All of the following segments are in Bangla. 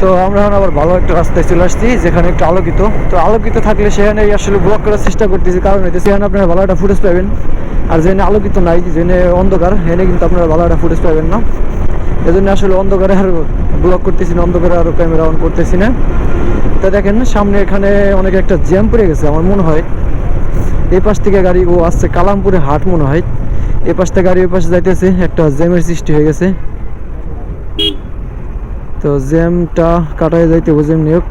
তো আমরা এখন আবার ভালো একটা রাস্তায় চলে আসছি, যেখানে একটু আলোকিত। তো আলোকিত থাকলে সেখানে আসলে ব্লক করার চেষ্টা করতেছি। কারণ হইতে সেখানে আপনারা ভালো একটা ফুটেজ পাবেন। আর যেখানে আলোকিত নাই, যেখানে অন্ধকার, সেখানে কিন্তু আপনারা ভালো একটা ফুটেজ পাবেন না। এজন্য আসলে অন্ধকারে আর ব্লক করতেছি না, অন্ধকারে আরও ক্যামেরা অন করতেছি না। তা দেখেন, সামনে এখানে অনেক একটা জ্যাম পড়ে গেছে, আমার মনে হয়। এই পাশ থেকে গাড়ি ও আসছে কালামপুরে হাট মনে হয়। পাশ থেকে গাড়ি ওই পাশে যাইতেছে, একটা জ্যামের সৃষ্টি হয়ে গেছে। তো জ্যামটা কাটায় যাইতে হবে, জ্যাম নিয়োগ।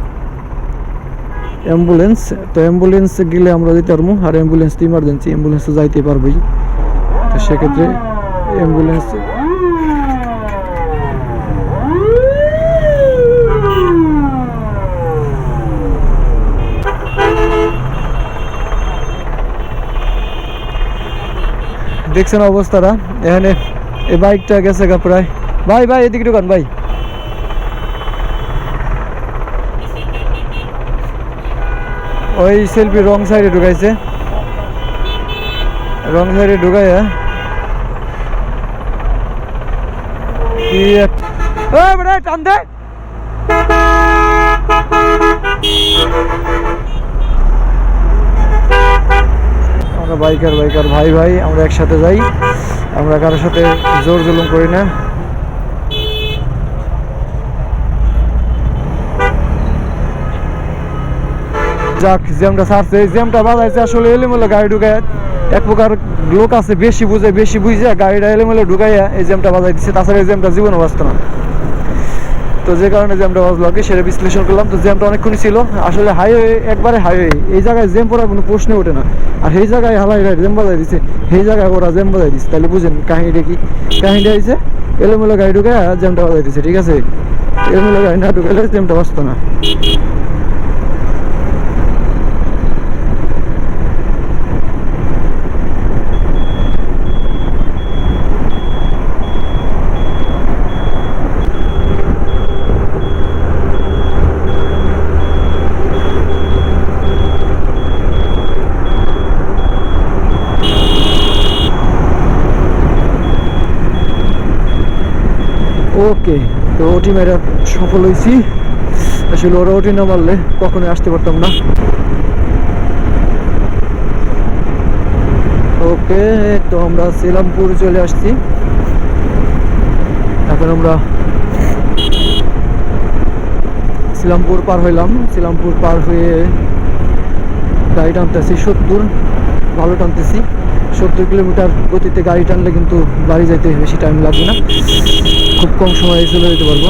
অ্যাম্বুলেন্স, তো অ্যাম্বুলেন্স গেলে আমরা যেতে পারব, আর অ্যাম্বুলেন্স তো ইমার্জেন্সি অ্যাম্বুলেন্স তো যাইতে পারবোই। তো সেক্ষেত্রে অ্যাম্বুলেন্স দেখছেন অবস্থাটা? এখানে এই বাইকটা গেছে গা প্রায়। ভাই ভাই, এদিকে ঢুকান, ভাই। ওই সেলফি রং সাইডে ঢুকাইছে। রং সাইডে ঢুকাইয়া আমরা বাইকার বাইকার ভাই ভাই, আমরা একসাথে যাই। আমরা কারোর সাথে জোর জুলুম করি না। যাক জ্যামটা ছাড়ছে এই জ্যামটা বাজাইছে, আসলে এলোমেলো গাড়ি ঢুকায় এক প্রকার লোক আছে, বেশি বুঝে বেশি বুঝে গাড়িটা এলোমেলো ঢুকাইয়া এই জ্যামটা বাজাই দিচ্ছে তাছাড়া এই জ্যামটা জীবনে বাঁচত না। তো যে কারণে জ্যামটা বাজলো আর কি সেটা বিশ্লেষণ করলাম, তো জ্যামটা অনেকক্ষণই ছিল, আসলে হাইওয়ে একবারে হাইওয়ে এই জায়গায় জ্যাম পড়ার কোনো প্রশ্ন ওঠে না। আর সেই জায়গায় হালাই রাইড জ্যাম বাজাই দিচ্ছে সেই জায়গায় ওরা জ্যাম বাজাই দিচ্ছে তাহলে বুঝেন কাহিনিটা কি? কাহিনিটা হয়েছে এলোমেলো গাড়ি ঢুকায় জ্যামটা বাজাই দিচ্ছে ঠিক আছে? এলোমেলো গাড়ি না ঢুকাইলে জ্যামটা বাঁচতো না। ওকে, তো ওটি মেরা সফল হয়েছি আসলে ওরা ওটি না মারলে কখনোই আসতে পারতাম না। ওকে, তো আমরা সিলামপুর চলে আসছি। এখন আমরা সিলামপুর পার হইলাম। সিলামপুর পার হয়ে গাড়ি টানতেছি সত্তর, ভালো টানতেছি। সত্তর কিলোমিটার গতিতে গাড়ি টানলে কিন্তু বাড়ি যাইতে বেশি টাইম লাগবে না। খুব কম সময়ে চলে যেতে পারব।